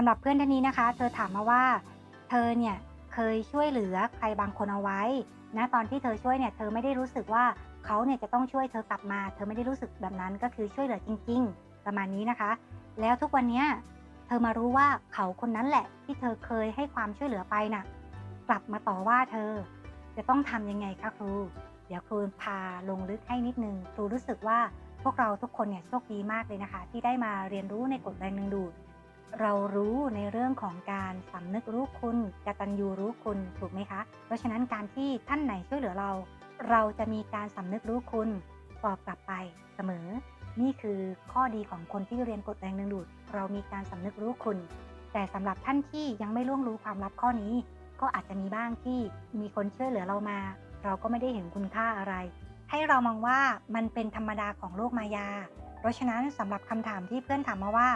ำหรับเพื่อนท่านนี้นะคะ เธอถามมาว่า เธอเนี่ยเคยช่วยเหลือใครบางคนเอาไว้นะตอนที่เธอช่วยเนี่ยเธอไม่ได้รู้สึกว่าเขาเนี่ยจะต้องช่วยเธอกลับมา เธอไม่ได้รู้สึกแบบนั้นก็คือช่วยเหลือจริง ๆ ประมาณนี้นะคะ แล้วทุกวันนี้เธอมารู้ว่าเขาคนนั้นแหละ ที่เธอเคยให้ความช่วยเหลือไปน่ะ กลับมาต่อว่าเธอ จะต้องทำยังไงคะครู เดี๋ยวครูพาลงลึกให้นิดนึงครูรู้สึกว่าพวกเราทุกคนเนี่ยโชคดีมากเลยนะคะ ที่ได้มาเรียนรู้ในกฎแรงดึงดูด เรารู้ในเรื่องของการสำนึกรู้คุณกตัญญูรู้คุณถูกไหมคะ เพราะฉะนั้นการที่ท่านไหนช่วยเหลือเรา เราจะมีการสำนึกรู้คุณตอบกลับไปเสมอ นี่คือข้อดีของคนที่เรียนกฎแรงดึงดูด เรามีการสำนึกรู้คุณ แต่สำหรับท่านที่ยังไม่ล่วงรู้ความลับข้อนี้ ก็อาจจะมีบ้างที่มีคนช่วยเหลือเรามา เราก็ไม่ได้เห็นคุณค่าอะไร ให้เรามองว่ามันเป็นธรรมดาของโลกมายา เพราะฉะนั้นสำหรับคำถามที่เพื่อนถามมาว่า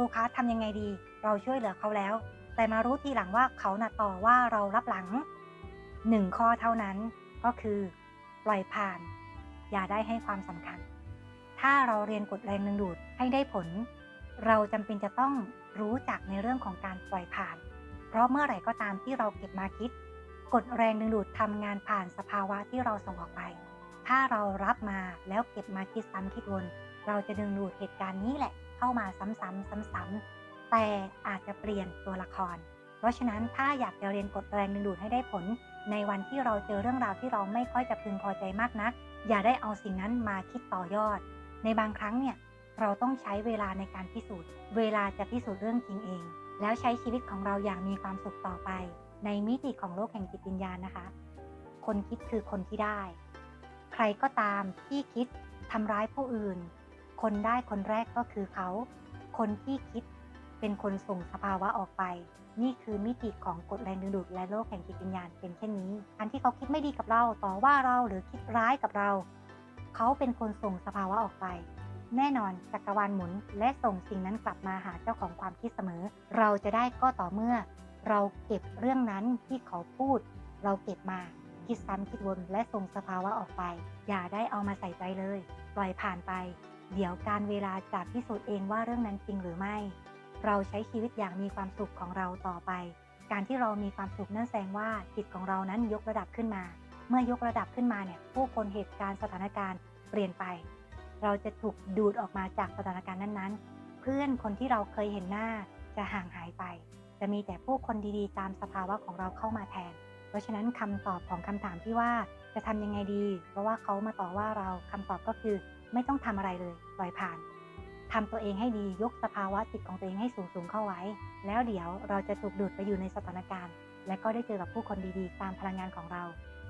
รูคะทำยังไงดี เราช่วยเหลือเขาแล้ว แต่มารู้ทีหลังว่าเขาน่ะต่อว่าเรารับหลังหนึ่งข้อเท่านั้นก็คือ ปล่อยผ่าน อย่าได้ให้ความสำคัญ ถ้าเราเรียนกฎแรงดึงดูดให้ได้ผล เราจำเป็นจะต้องรู้จักในเรื่องของการปล่อยผ่าน เพราะเมื่อไหร่ก็ตามที่เราเก็บมาคิด กฎแรงดึงดูดทำงานผ่านสภาวะที่เราส่งออกไป ถ้าเรารับมาแล้วเก็บมาคิดซ้ำคิดวน เราจะดึงดูดเหตุการณ์นี้แหละ เข้ามาซ้ำๆซ้ำๆแต่อาจจะเปลี่ยนตัวละคร เพราะฉะนั้นถ้าอยากจะเรียนกฎแรงดึงดูดให้ได้ผล ในวันที่เราเจอเรื่องราวที่เราไม่ค่อยจะพึงพอใจมากนัก อย่าได้เอาสิ่งนั้นมาคิดต่อยอด ในบางครั้งเนี่ยเราต้องใช้เวลาในการพิสูจน์ เวลาจะพิสูจน์เรื่องจริงเอง แล้วใช้ชีวิตของเราอย่างมีความสุขต่อไป ในมิติของโลกแห่งจิตวิญญาณนะคะ คนคิดคือคนที่ได้ รก็ตามที่คิดทำร้ายผู้อื่น คนได้คนแรกก็คือเขา คนที่คิดเป็นคนส่งสภาวะออกไป นี่คือมิติของกฎแรงดึงดูดและโลกแห่งจิตวิญญาณเป็นเช่นนี้ อันที่เขาคิดไม่ดีกับเราต่อว่าเราหรือคิดร้ายกับเรา เขาเป็นคนส่งสภาวะออกไป แน่นอนจักรวาลหมุนและส่งสิ่งนั้นกลับมาหาเจ้าของความคิดเสมอ เราจะได้ก็ต่อเมื่อ เราเก็บเรื่องนั้นที่เขาพูด เราเก็บมา คิดซ้ำคิดวนและส่งสภาวะออกไป อย่าได้เอามาใส่ใจเลย ปล่อยผ่านไป เดี๋ยวการเวลาจะพิสูจน์เองว่าเรื่องนั้นจริงหรือไม่ เราใช้ชีวิตอย่างมีความสุขของเราต่อไป การที่เรามีความสุขนั่นแสดงว่าจิตของเรานั้นยกระดับขึ้นมา เมื่อยกระดับขึ้นมาเนี่ยผู้คนเหตุการณ์สถานการณ์เปลี่ยนไป เราจะถูกดูดออกมาจากสถานการณ์นั้นๆ เพื่อนคนที่เราเคยเห็นหน้าจะห่างหายไป จะมีแต่ผู้คนดีๆ ตามสภาวะของเราเข้ามาแทน เพราะฉะนั้นคำตอบของคำถามที่ว่าจะทำยังไงดี เพราะว่าเขามาต่อว่าเราคำตอบก็คือ ไม่ต้องทำอะไรเลยปล่อยผ่านทำตัวเองให้ดียกสภาวะจิตของตัวเองให้สูงสูงเข้าไว้ แล้วเดี๋ยวเราจะถูกดูดไปอยู่ในสถานการณ์ และก็ได้เจอกับผู้คนดีๆ ตามพลังงานของเรา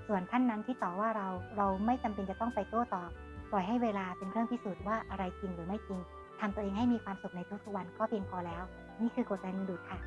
ส่วนท่านนั้นที่ต่อว่าเราเราไม่จำเป็นจะต้องไปโต้ตอบ ปล่อยให้เวลาเป็นเครื่องพิสูจน์ว่าอะไรจริงหรือไม่จริงทำตัวเองให้มีความสุขในทุกๆวันก็เพียงพอแล้ว นี่คือกฎแรงดึงดูดค่ะ